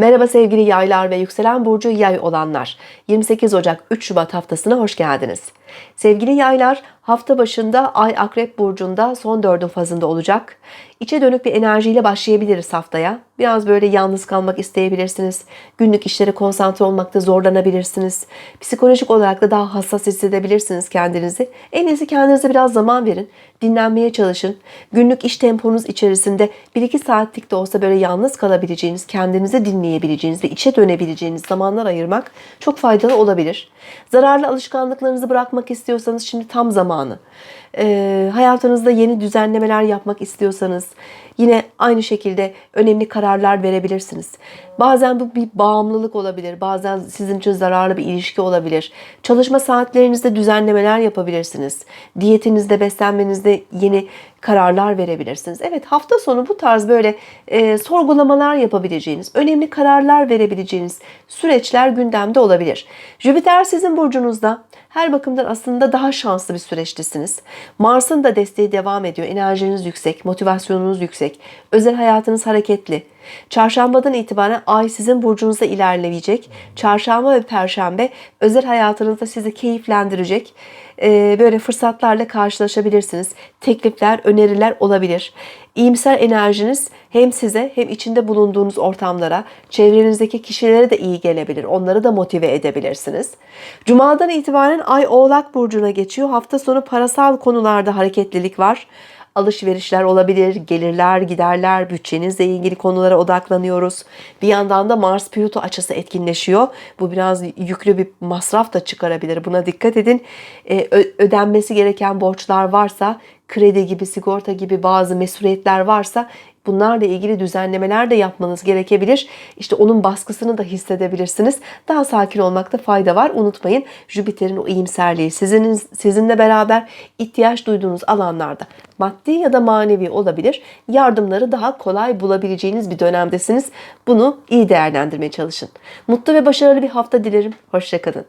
Merhaba sevgili yaylar ve yükselen burcu yay olanlar. 28 Ocak 3 Şubat haftasına hoş geldiniz. Sevgili yaylar hafta başında ay akrep burcunda son dördün fazında olacak. İçe dönük bir enerjiyle başlayabiliriz haftaya. Biraz böyle yalnız kalmak isteyebilirsiniz. Günlük işlere konsantre olmakta zorlanabilirsiniz. Psikolojik olarak da daha hassas hissedebilirsiniz kendinizi. En iyisi kendinize biraz zaman verin. Dinlenmeye çalışın. Günlük iş temponuz içerisinde 1-2 saatlik de olsa böyle yalnız kalabileceğiniz, kendinizi dinleyebileceğiniz ve içe dönebileceğiniz zamanlar ayırmak çok faydalı olabilir. Zararlı alışkanlıklarınızı bırakmak istiyorsanız şimdi tam zamanı. Ee, hayatınızda yeni düzenlemeler yapmak istiyorsanız yine aynı şekilde önemli kararlar verebilirsiniz. Bazen bu bir bağımlılık olabilir. Bazen sizin için zararlı bir ilişki olabilir. Çalışma saatlerinizde düzenlemeler yapabilirsiniz. Diyetinizde, beslenmenizde yeni kararlar verebilirsiniz. Evet hafta sonu bu tarz böyle e, sorgulamalar yapabileceğiniz, önemli kararlar verebileceğiniz süreçler gündemde olabilir. Jüpiter sizin burcunuzda her bakımdan aslında daha şanslı bir süreçtesiniz. Mars'ın da desteği devam ediyor. Enerjiniz yüksek, motivasyonunuz yüksek, özel hayatınız hareketli. Çarşambadan itibaren ay sizin burcunuzda ilerleyecek. Çarşamba ve perşembe özel hayatınızda sizi keyiflendirecek. Ee, böyle fırsatlarla karşılaşabilirsiniz. Teklifler, öneriler olabilir. İyimser enerjiniz hem size hem içinde bulunduğunuz ortamlara, çevrenizdeki kişilere de iyi gelebilir. Onları da motive edebilirsiniz. Cuma'dan itibaren ay Oğlak burcuna geçiyor. Hafta sonu parasal konularda hareketlilik var alışverişler olabilir, gelirler, giderler, bütçenizle ilgili konulara odaklanıyoruz. Bir yandan da Mars Plüto açısı etkinleşiyor. Bu biraz yüklü bir masraf da çıkarabilir. Buna dikkat edin. Ee, ödenmesi gereken borçlar varsa, kredi gibi, sigorta gibi bazı mesuliyetler varsa bunlarla ilgili düzenlemeler de yapmanız gerekebilir. İşte onun baskısını da hissedebilirsiniz. Daha sakin olmakta fayda var. Unutmayın Jüpiter'in o iyimserliği sizin, sizinle beraber ihtiyaç duyduğunuz alanlarda maddi ya da manevi olabilir. Yardımları daha kolay bulabileceğiniz bir dönemdesiniz. Bunu iyi değerlendirmeye çalışın. Mutlu ve başarılı bir hafta dilerim. Hoşçakalın.